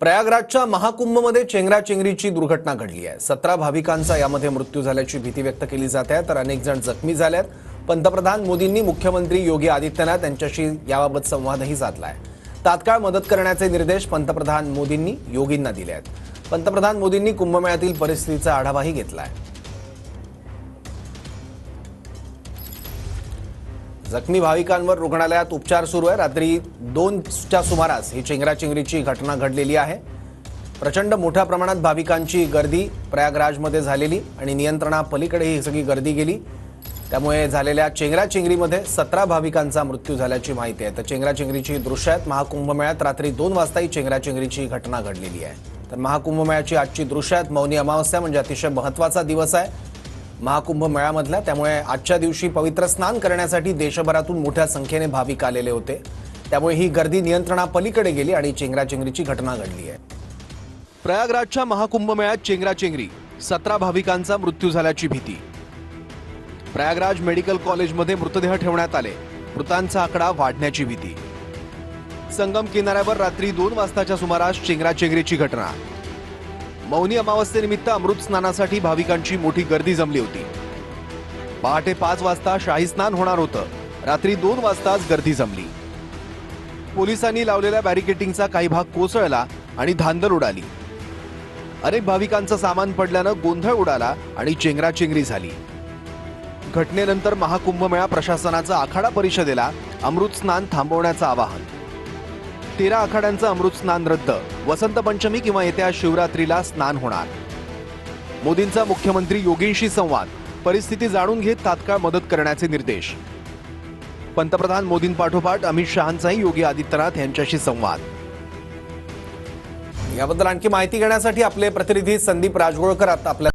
प्रयागराजच्या महाकुंभमध्ये चेंगराचेंगरीची दुर्घटना घडली आहे. सतरा भाविकांचा यामध्ये मृत्यू झाल्याची भीती व्यक्त केली जात आहे तर अनेक जण जखमी झाले आहेत पंतप्रधान मोदींनी मुख्यमंत्री योगी आदित्यनाथ यांच्याशी याबाबत संवादही साधला आहे तात्काळ मदत करण्याचे निर्देश पंतप्रधान मोदींनी योगींना दिले आहेत पंतप्रधान मोदींनी कुंभमेळ्यातील परिस्थितीचा आढावाही घेतला आहे जखमी भाविकांवर रुग्णालयात उपचार सुरू आहे. रात्री दोनच्या सुमारास ही चेंगराचेंगरीची घटना घडलेली आहे. प्रचंड मोठ्या प्रमाणात भाविकांची गर्दी प्रयागराजमध्ये झालेली आणि नियंत्रणापलीकडे ही सगळी गर्दी गेली. त्यामुळे झालेल्या चेंगराचेंगरीमध्ये सतरा भाविकांचा मृत्यू झाल्याची माहिती आहे. तर चेंगराचेंगरीची दृश्य आहेत. महाकुंभमेळ्यात रात्री दोन वाजता ही चेंगराचेंगरीची घटना घडलेली आहे. तर महाकुंभमेळ्याची आजची दृश्य आहेत. मौनी अमावस्या म्हणजे अतिशय महत्त्वाचा दिवस आहे. महाकुंभ मेळ्यामधला त्यामुळे आजच्या दिवशी पवित्र स्नान करण्यासाठी देशभरातून मोठ्या संख्येने भाविक आलेले होते. त्यामुळे ही गर्दी नियंत्रणापलीकडे गेली आणि चेंगराचेंगरीची घटना घडली आहे. प्रयागराजच्या महाकुंभ मेळ्यात चेंगराचेंगरी सतरा भाविकांचा मृत्यू झाल्याची भीती. प्रयागराज मेडिकल कॉलेजमध्ये मृतदेह ठेवण्यात आले. मृतांचा आकडा वाढण्याची भीती. संगम किनाऱ्यावर रात्री दोन वाजताच्या सुमारास चेंगराचेंगरीची घटना. मौनी अमावस्येनिमित्त अमृत स्नानासाठी भाविकांची मोठी गर्दी जमली होती. पहाटे पाच वाजता शाही स्नान होणार होतं. रात्री दोन वाजताच गर्दी जमली. पोलिसांनी लावलेल्या बॅरिकेटिंगचा काही भाग कोसळला आणि धांदल उडाली. अनेक भाविकांचं सामान पडल्यानं गोंधळ उडाला आणि चेंगराचेंगरी झाली. घटनेनंतर महाकुंभमेळा प्रशासनाचा आखाडा परिषदेला अमृत स्नान थांबवण्याचं आवाहन. तेरा आखाड्यांचं अमृत स्नान रद्द. वसंत पंचमी किंवा येत्या शिवरात्रीला स्नान होणार. मोदींचा मुख्यमंत्री योगींशी संवाद. परिस्थिती जाणून घेत तात्काळ मदत करण्याचे निर्देश. पंतप्रधान मोदींपाठोपाठ अमित शहांचाही योगी आदित्यनाथ यांच्याशी संवाद. याबद्दल आणखी माहिती घेण्यासाठी आपले प्रतिनिधी संदीप राजगोळकर आता आपल्या